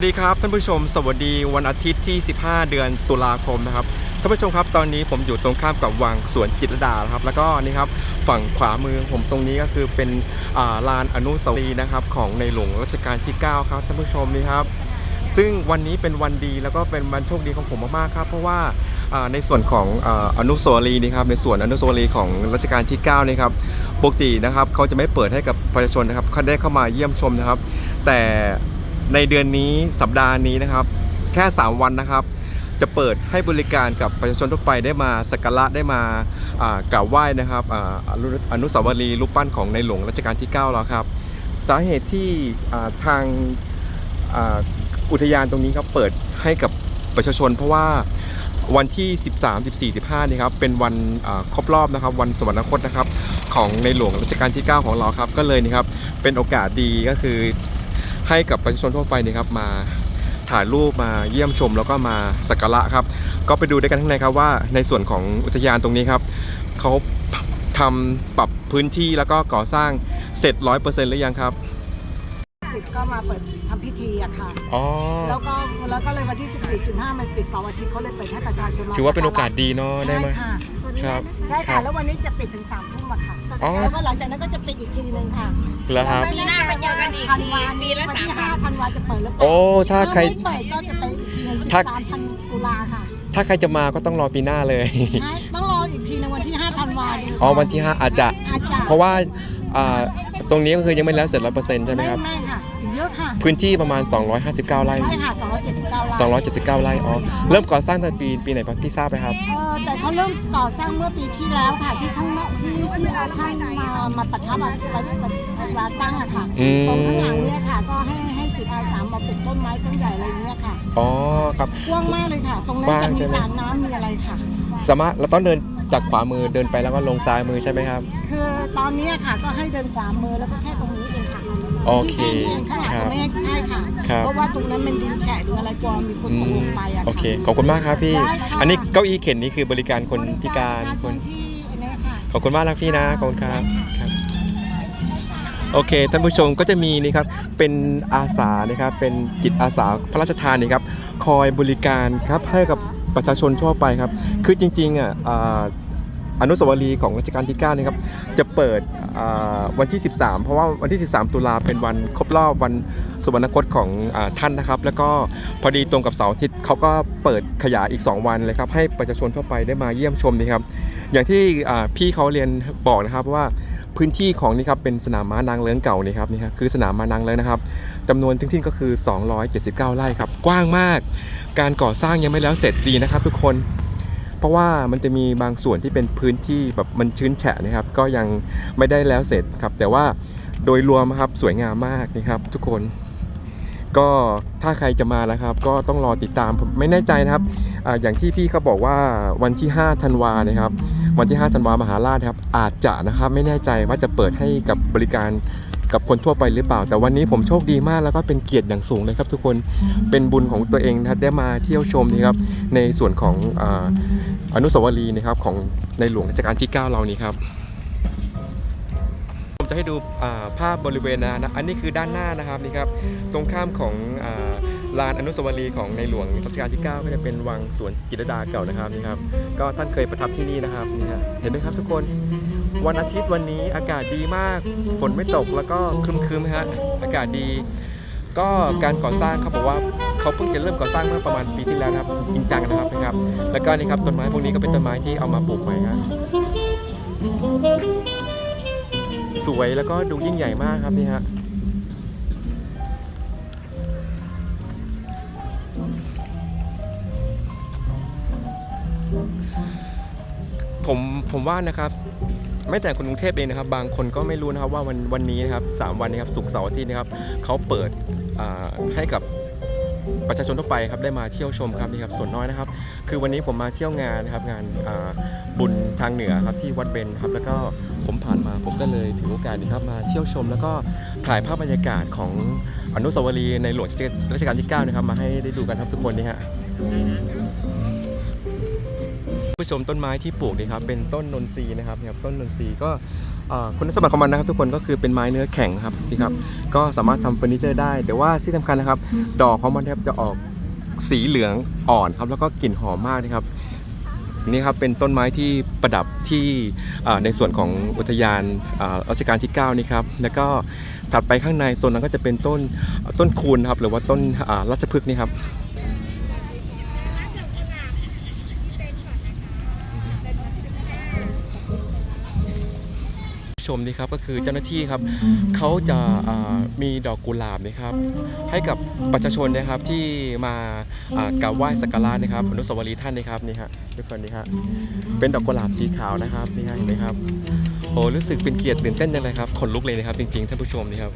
สวัสดีครับท่านผู้ชมสวัสดีวันอาทิตย์ที่ 15 เดือนตุลาคมนะครับท่านผู้ชมครับตอนนี้ผมอยู่ตรงข้ามกับวังสวนจิตรดาครับ แล้วก็นี่ครับฝั่งขวามือผมตรงนี้ก็คือเป็นาลานอนุสาวรีย์นะครับของในหลวงรัชกาลที่ 9 ครับท่านผู้ชมนี่ครับ ซึ่งวันนี้เป็นวันดีแล้วก็เป็นวันโชคดีของผมมากๆครับ เพราะว่าในส่วนของอาอนุสาวรีย์นี่ครับในส่วนอนุสาวรีย์ของรัชกาลที่9นี่ครับปกตินะครับเขาจะไม่เปิดให้กับประชาชนนะครับเขาได้เข้ามาเยี่ยมชมนะครับ แต่ ในเดือนนี้สัปดาห์นี้นะครับ แค่ 3 วันนะครับ จะเปิดให้บริการกับประชาชนทั่วไปได้มาสักการะได้มากราบไหว้นะครับออนุสาวรีย์รูปปั้นของในหลวงรัชกาลที่ 9 แล้วครับ สาเหตุที่ทางอุทยานตรงนี้ครับเปิดให้กับประชาชน เพราะว่าวันที่ 13 14 15นี่ครับเป็นวันครบรอบนะครับ วันสวรรคตนะครับของในหลวงรัชกาลที่ 9 ของเราครับ ก็เลยนี่ครับเป็นโอกาสดีก็คือ ให้กับประชาชนทั่วไปนี่ครับมาถ่ายรูปมาเยี่ยมชมแล้วก็มาสักการะครับ ก็ไปดูด้วยกันข้างในครับว่าในส่วนของอุทยานตรงนี้ครับเขาทำปรับพื้นที่แล้วก็ก่อสร้างเสร็จร้อยเปอร์เซ็นต์หรือยังครับ สิบก็มาเปิดทำพิธีอะค่ะ อ๋อ แล้วก็แล้วก็เลยวันที่14 15มันปิดเสาร์อาทิตย์เขาเลยเปิดให้ประชาชนมาถือว่าเป็นโอกาสดีเนาะได้ใช่ไหมค่ะครับใช่ครัค่ะ บแล้ววันนี้จะปิดถึง3ทุ่มอะค่ะอ๋อ แล้วก็หลังจากนั้นก็จะปิดอีกทีนึงค่ะแล้วครับไม่แปีหน้ามาเจอกันอีกธันวาทีปีละวันสามที่วัน5ธันวาจะเปิดแล้วโอ้ถ้าใคร ไม่เปิดก็จะไปอีกทีนึงถ้า13ธันตุลาค่ะถ้าใครจะมาก็ต้องรอปีหน้าเลย ใช่ต้องรออีกทีนึงวันที่5ธันวาอ๋อวันที่ 5 อาจจะ อาจจะเพราะว่า อ่าตรงนี้ก็คือยังไม่แล้วเสร็จร้อยเปอร์เซ็นต์ใช่ไหมครับ ไม่ค่ะอีกเยอะค่ะพื้นที่ประมาณ 259 ไร่ ไม่ค่ะ 279ไร่279 ไร่ อ๋อ เริ่มก่อสร้างตั้งแต่ปีปีไหนพี่ทราบไหมครับ เออแต่เขาเริ่มก่อสร้างเมื่อปีที่แล้วค่ะ ที่ข้างนอกที่ที่เอาท่านมามาประทับอะไปไปวางตั้งอะค่ะอืม ตรงข้างหลังเนี่ยค่ะ ก็ให้ให้จิตอาสามาปลูกต้นไม้ต้นใหญ่อะไรเงี้ยค่ะอ๋อครับ กว้างมากเลยค่ะ ตรงนั้นกว้างจะใช่มีไหม สระน้ำมีอะไรค่ะ สามารถเราต้องเดิน จากขวามือเดินไปแล้วก็ลงซ้ายมือใช่ไหมครับ คือตอนเนี้ยค่ะก็ให้เดินขวามือแล้วก็แค่ตรงนี้เองค่ะโอเคที่เองข้างหลังครับก็ไม่ให้ใช่ค่ะครับเพราะว่าตรงนั้นมันดินแฉะหรืออะไรกลัวมีคนอืตกมลงไปอะค่ะโอเค ขอบคุณมากครับพี่ได้ค่ะอันนี้เก้าอี้เข็นนี่คือบริการคนพิการบคนชที่อันเนี้ยค่ะขอบคุณมากนะพี่นะ ขอบคุณครับครับโอเคท่านผู้ชมก็จะมีนี่ครับเป็นอาสานะครับเป็นจิตอาสาพระราชทานนี่ครับคอยบริการครับให้กับ ประชาชนทั่วไปครับ คือจริงๆอะอนุสาวรีย์ของรัชกาลที่9นะครับจะเปิดวันที่ 13 เพราะว่าวันที่ 13 ตุลาเป็นวันครบรอบวันสวรรคตของอท่านนะครับ แล้วก็พอดีตรงกับเสาร์อาทิตย์เขาก็เปิดขยายอีก 2 วันเลยครับให้ประชาชนทั่วไปได้มาเยี่ยมชมนี่ครับอย่างที่พี่เขาเรียนบอกนะครับว่า พื้นที่ของนี่ครับเป็นสนามม้านางเลิ้งเก่านี่ครับนี่ครับคือสนามม้านางเลิ้งนะครับจำนวนทั้งสิ้นก็คือ 279 ไร่ครับกว้างมาก การก่อสร้างยังไม่แล้วเสร็จดีนะครับ ทุกคน เพราะว่ามันจะมีบางส่วนที่เป็นพื้นที่แบบมันชื้นแฉะนะครับ ก็ยังไม่ได้แล้วเสร็จครับ แต่ว่าโดยรวมครับสวยงามมากนะครับ ทุกคนก็ถ้าใครจะมานะครับ ก็ต้องรอติดตามผมไม่แน่ใจนะครับออย่างที่พี่เขาบอกว่าวันที่ 5 ธันวานะครับ วันที่ 5 ธันวามหาราชครับ อาจจะนะครับไม่แน่ใจว่าจะเปิดให้กับบริการกับคนทั่วไปหรือเปล่า แต่วันนี้ผมโชคดีมากแล้วก็เป็นเกียรติอย่างสูงเลยครับทุกคนเป็นบุญของตัวเองนะครับได้มาเที่ยวชมนะครับในส่วนของอาอนุสาวรีย์นะครับของในหลวงรัชกาลที่ 9 เรานี้ครับผมจะให้ดูอ่าภาพบริเวณนะนะอันนี้คือด้านหน้านะครับนี่ครับตรงข้ามของอ่า ลานอนุสาวรีย์ของในหลวงรัชกาลที่ 9 ก็จะเป็นวังสวนจิตรดาเก่านะครับนี่ครับก็ท่านเคยประทับที่นี่นะครับนี่ฮะเห็นไหมครับทุกคนวันอาทิตย์วันนี้อากาศดีมาก ฝนไม่ตกแล้วก็ครึมๆฮะอากาศดี ก็การก่อสร้างเขาบอกว่าเขาเพิ่งจะเริ่มก่อสร้างเมื่อประมาณปีที่แล้วนะครับจริงจังนะครับนะครับ แล้วก็นี่ครับต้นไม้พวกนี้ก็เป็นต้นไม้ที่เอามาปลูกใหม่ครับสวยแล้วก็ดูยิ่งใหญ่มากครับนี่ฮะ ผมว่านะครับไม่แต่คนกรุงเทพเองนะครับ บางคนก็ไม่รู้นะครับว่าวันวันนี้นะครับสามวันนี้ครับศุกร์เสาร์อาทิตย์นะครับเขาเปิดให้กับประชาชนทั่วไปครับได้มาเที่ยวชมครับนี่ครับส่วนน้อยนะครับ คือวันนี้ผมมาเที่ยวงานนะครับงานาบุญทางเหนือครับที่วัดเบญครับแล้วก็ผมผ่านมาผมก็เลยถือโอกาสนี้ครับมาเที่ยวชม แล้วก็ถ่ายภาพบรรยากาศของอนุสาวรีย์ในหลวงรัชกาลที่9นะครับมาให้ได้ดูกันครับทุกคนนี่ฮะ ผู้ชมต้นไม้ที่ปลูกนี่ครับเป็นต้นนนทรีย์นะครับนี่ครับต้นนนทรีย์ก็เอ่อคุณสมบัติของมันนะครับทุกคนก็คือเป็นไม้เนื้อแข็งครับนี่ครับก็สามารถทำเฟอร์นิเจอร์ได้ แต่ว่าที่สำคัญนะครับ ดอกของมันนะครับจะออกสีเหลืองอ่อนครับแล้วก็กลิ่นหอมมากนะครับนี่ครับเป็นต้นไม้ที่ประดับที่เอ่อในส่วนของอุทยานเอ่อรัชกาลที่ 9 นี่ครับแล้วก็ถัดไปข้างในโซนนั้นก็จะเป็นต้นต้นคูนครับหรือว่าต้นอ่าราชพฤกษ์นี่ครับ ชมนี่ครับก็คือเจ้าหน้าที่ครับเขาจะอ่ามีดอกกุหลาบนะครับให้กับประชาชนนะครับที่มาอ่ากราบไหว้สักการะนะครับอนุสาวรีย์ท่านนะครับนี่ฮะทุกคนนี่ฮะเป็นดอกกุหลาบสีขาวนะครับนี่ฮะเห็นไหมครับโอ้รู้สึกเป็นเกียรติตื่นเต้นจังเลยครับขนลุกเลยนะครับจริงๆท่านผู้ชมนี่ครับ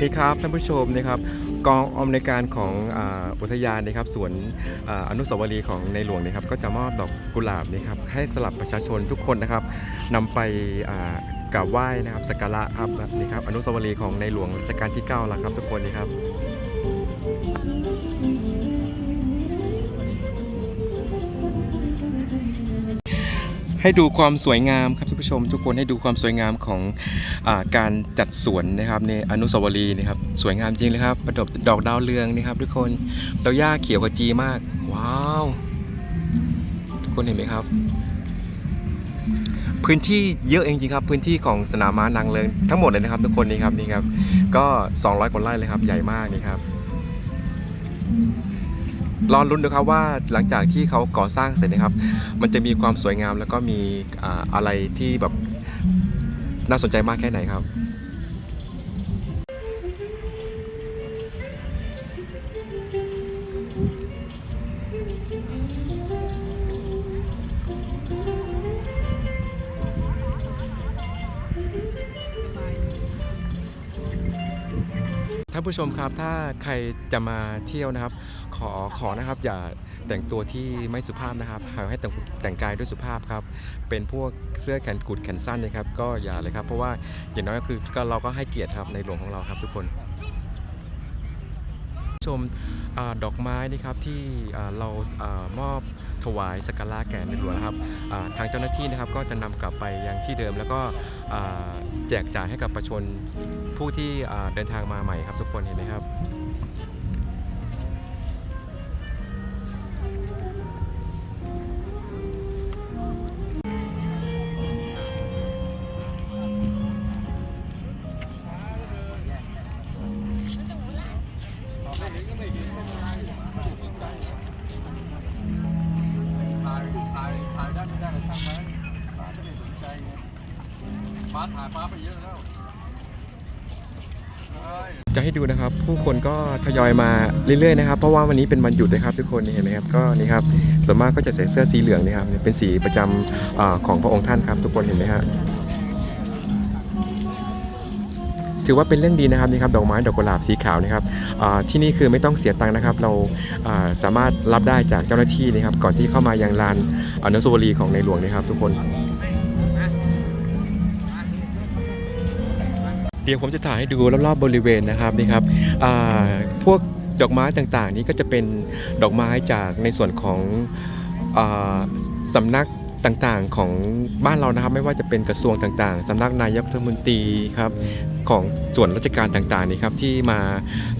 นี่ครับท่านผู้ชมนะครับกองอำนวยการของอุทยานนะครับสวนออนุสาวรีย์ของในหลวงนะครับก็จะมอบดอกกุหลาบนะครับให้สลับประชาชนทุกคนนะครับนำไปกราบไหว้นะครับสักการะครับนี่ครับอนุสาวรีย์ของในหลวงรัชกาลที่9แล้วครับทุกคนนี่ครับ ให้ดูความสวยงามครับท่านผู้ชม ทุกคนให้ดูความสวยงามของอการจัดสวนนะครับในอนุสาวรีย์นะครับสวยงามจริงเลยครับประดับดอกดาวเรืองนี่ครับ ทุกคนดอกหญ้าเขียวขจีมาก ว้าว ทุกคนเห็นไหมครับ พื้นที่เยอะจริงๆครับ พื้นที่ของสนามม้านางเลิงทั้งหมดเลยนะครับ ทุกคนนี่ครับนี่ครับก็ 200กว่าไร่เลยครับใหญ่มากนี่ครับ รอลุ้นดูครับว่าหลังจากที่เขาก่อสร้างเสร็จนะครับ มันจะมีความสวยงามแล้วก็มีอะไรที่แบบน่าสนใจมากแค่ไหนครับ ผู้ชมครับถ้าใครจะมาเที่ยวนะครับ ขอขอนะครับ อย่าแต่งตัวที่ไม่สุภาพนะครับหาให้แต่งแต่งกายด้วยสุภาพครับ เป็นพวกเสื้อแขนกุดแขนสั้นนะครับ ก็อย่าเลยครับ เพราะว่าอย่างน้อยก็คือก็เราก็ให้เกียรติครับในหลวงของเราครับทุกคน ชมอดอกไม้นี่ครับที่เรามอบถวายสักการะแก่ในหลวงนะครับทางเจ้าหน้าที่นะครับก็จะนำกลับไปยังที่เดิม แล้วก็แจกจ่ายให้กับประชาชนผู้ที่เดินทางมาใหม่ครับทุกคนเห็นไหมครับ ฟ้าไปเยอะแล้วจะให้ดูนะครับผู้คนก็ทยอยมาเรื่อยๆนะครับเพราะว่าวันนี้เป็นวันหยุดนะครับ ทุกคนเห็นไหมครับก็นี่ครับส่วนมากก็จะใส่เสื้อสีเหลืองนี่ครับเป็นสีประจำอาของพระองค์ท่านครับ ทุกคนเห็นไหมฮะถือว่าเป็นเรื่องดีนะครับนี่ครับดอกไม้ดอกกุหลาบสีขาวนะครับที่นี่คือไม่ต้องเสียตังค์นะครับ เราอ่าสามารถรับได้จากเจ้าหน้าที่นะครับ ก่อนที่เข้ามายังลานอนุสาวรีย์ของในหลวงนะครับ ทุกคน เดี๋ยวผมจะถ่ายให้ดูรอบๆบริเวณนะครับนี่ครับพวกดอกไม้ต่างๆ นี้ก็จะเป็นดอกไม้จากในส่วนของอสำนักต่างๆของบ้านเรานะครับ ไม่ว่าจะเป็นกระทรวงต่างๆสำนักนายกรัฐมนตรีครับของส่วนราชการต่างๆนี่ครับที่มา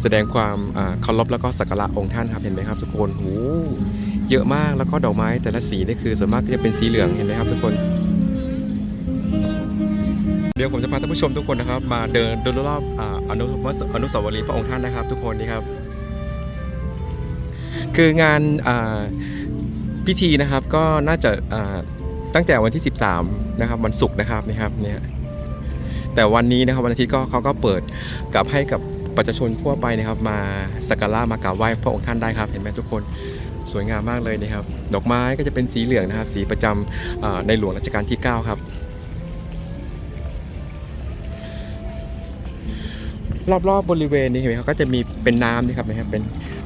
แสดงความเคารพแล้วก็สักการะองค์ท่านครับเห็นไหมครับ ทุกคนโหเยอะมากแล้วก็ดอกไม้แต่ละสีนี่คือส่วนมากก็จะเป็นสีเหลืองเห็นไหมครับทุกคน ดี๋ยวผมจะพาท่านผู้ชมทุกคนนะครับ มาเดินโดยรอบอนุอนุสาวรีย์พระองค์ท่านนะครับ ทุกคนนี่ครับ คืองานพิธีนะครับก็น่าจะตั้งแต่วันที่ 13 นะครับวันศุกร์นะครับนี่ครับเนี่ยแต่วันนี้นะครับวันอาทิตย์ก็เขาก็เปิดกับให้กับประชาชนทั่วไปนะครับ มาสักการะมากราบไหว้พระองค์ท่านได้ครับ เห็นไหมทุกคนสวยงามมากเลยนะครับ ดอกไม้ก็จะเป็นสีเหลืองนะครับ สีประจำอ่าในหลวงรัชกาลที่ 9 ครับ รอบๆบบริเวณนี้เห็นไหมครับก็จะมีเป็นน้ำนี่ครับนะครับเป็น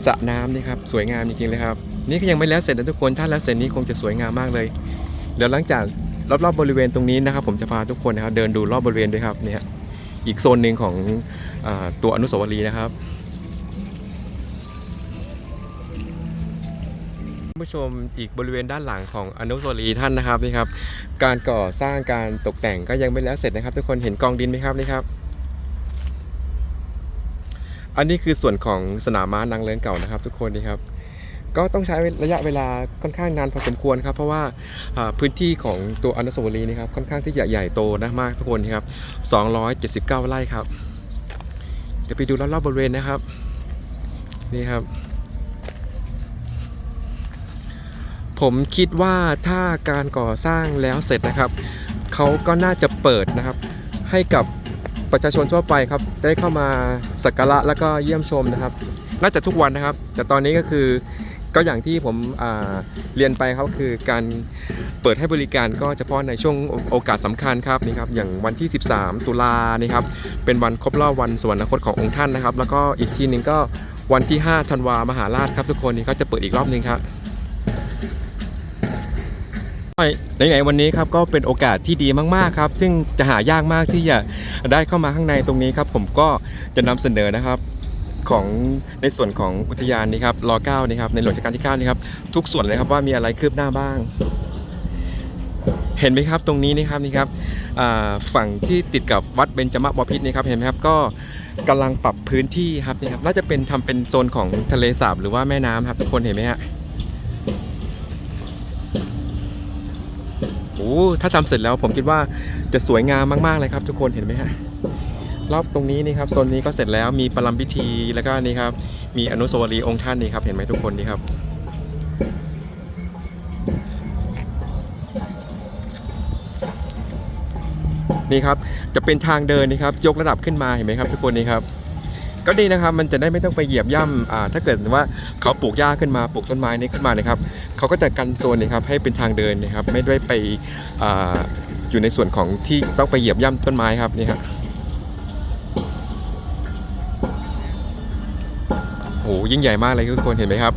สระน้ำนี่ครับสวยงามจริงๆเลยครับนี่ก็ยังไม่แล้วเสร็จนะทุกคนถ้าแล้วเสร็จนี้คงจะสวยงามมากเลยเดี๋ยวหลังจากรอบๆบริเวณตรงนี้นะครับ ผมจะพาทุกคนนะครับเดินดูรอบบริเวณด้วยครับเนี่ยอีกโซนหนึ่งของอตัวอนุสาวรีย์นะครับผู้ชมอีกบริเวณด้านหลังของอนุสาวรีย์ท่านนะครับนี่ครับ การก่อสร้างการตกแต่งก็ยังไม่แล้วเสร็จนะครับ ทุกคนเห็นกองดินไหมครับนี่ครับ อันนี้คือส่วนของสนามม้านางเลิ้งเก่านะครับ ทุกคนนี่ครับก็ต้องใช้ระยะเวลาค่อนข้างนานพอสมควรครับเพราะว่าพื้นที่ของตัวอนุสาวรีย์นี่ครับค่อนข้างที่จะใหญ่โตนะมากทุกคนครับ 279 ไร่ครับ เดี๋ยวไปดูรอบๆบริเวณนะครับนี่ครับ ผมคิดว่าถ้าการก่อสร้างแล้วเสร็จนะครับเขาก็น่าจะเปิดนะครับ ให้กับ ประชาชนทั่วไปครับได้เข้ามาสักการะแล้วก็เยี่ยมชมนะครับ น่าจะทุกวันนะครับ แต่ตอนนี้ก็คือก็อย่างที่ผมเรียนไปครับคือการเปิดให้บริการก็เฉพาะในช่วงโอกาสสำคัญครับนี่ครับอย่างวันที่ 13 ตุลานี่ครับเป็นวันครบรอบวันสวรรคตขององค์ท่านนะครับ แล้วก็อีกทีหนึ่งก็วันที่ 5 ธันวามหาราชครับทุกคนนี่ก็จะเปิดอีกรอบหนึงครับ ไหนๆวันนี้ครับก็เป็นโอกาสที่ดีมากๆครับ ซึ่งจะหายากมากที่จะได้เข้ามาข้างในตรงนี้ครับ ผมก็จะนำเสนอนะครับของในส่วนของอุทยานนี้ครับร9นี่ครับในหลวงรัชกาลที่9นี่ครับทุกส่วนเลยครับว่ามีอะไรคืบหน้าบ้าง เห็นไหมครับตรงนี้นี่ครับนี่ครับฝั่งที่ติดกับวัดเบญจมบพิตรนี่ครับเห็นไหมครับก็กำลังปรับพื้นที่ครับนี่ครับน่าจะเป็นทำเป็นโซนของทะเลสาบหรือว่าแม่น้ำครับทุกคนเห็นไหมฮะ โอ้ถ้าทำเสร็จแล้วผมคิดว่าจะสวยงามมากๆเลยครับ ทุกคนเห็นไหมฮะรอบตรงนี้นี่ครับโซนนี้ก็เสร็จแล้วมีประลัมพิธีแล้วก็นี่ครับ มีอนุสาวรีย์องค์ท่านนี่ครับ เห็นไหมทุกคนนี่ครับนี่ครับจะเป็นทางเดินนี่ครับยกระดับขึ้นมาเห็นไหมครับ ทุกคนนี่ครับ ก็ดีนะครับมันจะได้ไม่ต้องไปเหยียบย่ำอ่าถ้าเกิดว่าเขาปลูกหญ้าขึ้นมาปลูกต้นไม้นี้ขึ้นมานะครับเขาก็จะกันโซนนะครับให้เป็นทางเดินนะครับไม่ได้ไปอ่าอยู่ในส่วนของที่ต้องไปเหยียบย่ำต้นไม้ครับนี่ครับโอ้โหยิ่งใหญ่มากเลยทุกคนเห็นไหมครับ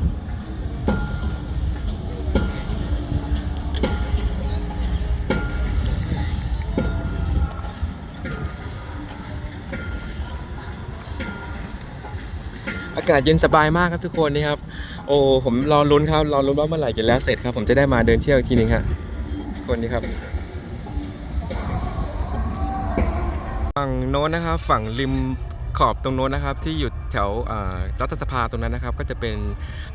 ากาศเย็นสบายมากครับทุกคนนี่ครับ โอ้ผมรอลุ้นครับรอลุ้นว่าเมื่อไหร่จะแล้วเสร็จครับ ผมจะได้มาเดินเที่ยวอีกทีหนึงครับทุกคนนี่ครับ ฝั่งโน้นนะครับ ฝั่งริมขอบตรงโน้นนะครับ ที่อยู่แถวอ่ารัฐสภาตรงนั้นนะครับ ก็จะเป็น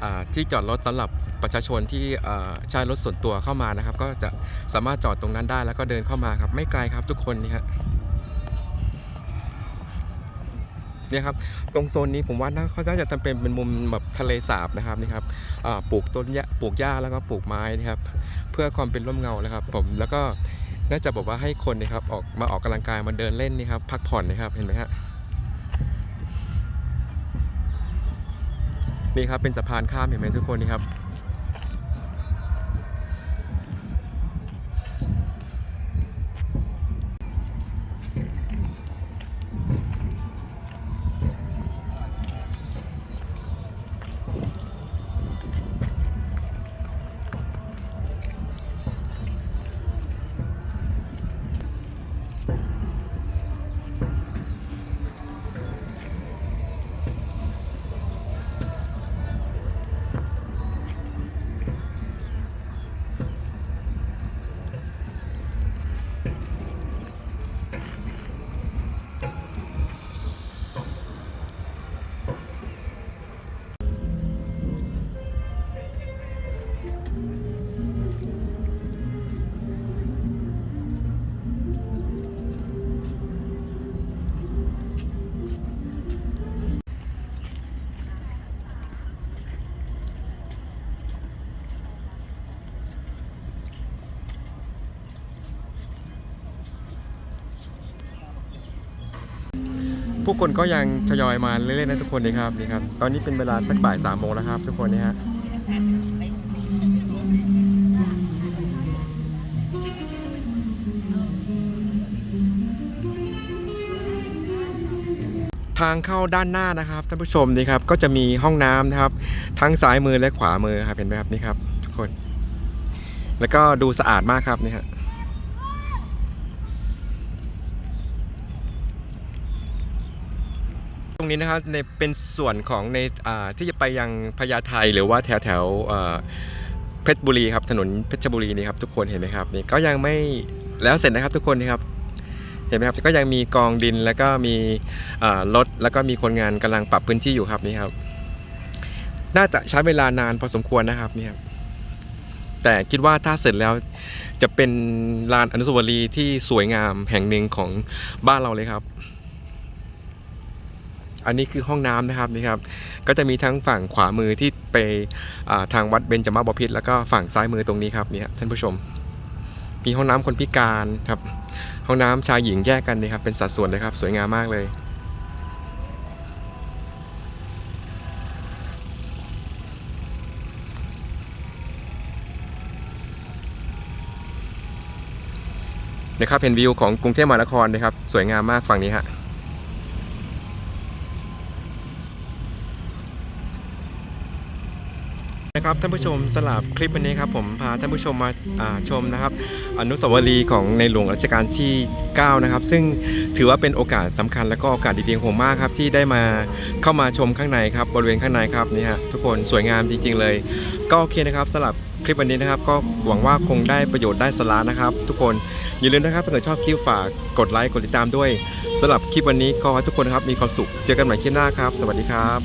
อ่าที่จอดรถสำหรับประชาชนที่อ่าใช้รถส่วนตัวเข้ามานะครับ ก็จะสามารถจอดตรงนั้นได้แล้วก็เดินเข้ามาครับ ไม่ไกลครับทุกคนนี่ฮะ เนี่ยครับตรงโซนนี้ผมว่าน่าเขาน่าจะทำเป็นเป็นมุมแบบทะเลสาบนะครับนี่ครับปลูกต้นหญ้าปลูกหญ้าแล้วก็ปลูกไม้นะครับ เพื่อความเป็นร่มเงานะครับ ผมแล้วก็น่าจะบอกว่าให้คนนะครับออกมาออกกำลังกายมาเดินเล่นนี่ครับพักผ่อนนะครับเห็นไหมฮะนี่ครับเป็นสะพานข้ามเห็นไหมทุกคนนี่ครับ ผู้คนก็ยังทยอยมาเรื่อยๆนะทุกคนนี่ครับนี่ครับตอนนี้เป็นเวลาสักบ่ายสามโมงแล้วครับ ทุกคนนี่ฮะทางเข้าด้านหน้านะครับท่านผู้ชมนี่ครับก็จะมีห้องน้ำนะครับ ทั้งซ้ายมือและขวามือครับเห็นไหมครับนี่ครับ ทุกคน แล้วก็ดูสะอาดมากครับนี่ฮะ รง นี้นะครับในเป็นส่วนของในที่จะไปยังพญาไทหรือว่าแถวแถวเพชรบุรีครับถนนเพชรบุรีนี่ครับทุกคนเห็นไหมครับนี่ก็ยังไม่แล้วเสร็จนะครับทุกคนนี่ครับเห็นไหมครับก็ยังมีกองดินแล้วก็มีรถแล้วก็มีคนงานกำลังปรับพื้นที่อยู่ครับนี่ครับ น่าจะใช้เวลานานพอสมควรนะครับนี่ครับแต่คิดว่าถ้าเสร็จแล้วจะเป็นลานอนุสาวรีย์ที่สวยงามแห่งหนึ่งของบ้านเราเลยครับ อันนี้คือห้องน้ำนะครับนี่ครับ ก็จะมีทั้งฝั่งขวามือที่ไปทางวัดเบญจมาบพิตรแล้วก็ฝั่งซ้ายมือตรงนี้ครับเนี่ยท่านผู้ชม มีห้องน้ำคนพิการครับ ห้องน้ำชายหญิงแยกกันนะครับเป็นสัดส่วนเลยครับ สวยงามมากเลยนะครับเห็นวิวของกรุงเทพมหานครนะครับ สวยงามมากฝั่งนี้ฮะ นะครับ ท่านผู้ชมสลับคลิปวันนี้ครับผมพาท่านผู้ชมมาาชมนะครับ อนุสาวรีย์ของในหลวงรัชกาลที่ 9 นะครับ ซึ่งถือว่าเป็นโอกาสสำคัญและก็โอกาสดีๆของผมมากครับที่ได้มาเข้ามาชมข้างในครับบริเวณข้างในครับนี่ฮะทุกคนสวยงามจริง ๆ เลย ก็โอเคนะครับสลับคลิปวันนี้นะครับ ก็หวังว่าคงได้ประโยชน์ได้สาระนะครับ ทุกคนอย่าลืมนะครับถ้าเกิดชอบคลิปฝากกดไลค์กดติดตามด้วยสำหรับคลิปวันนี้ก็ให้ทุกคนครับมีความสุขเจอกันใหม่คลิปหน้าครับ สวัสดีครับ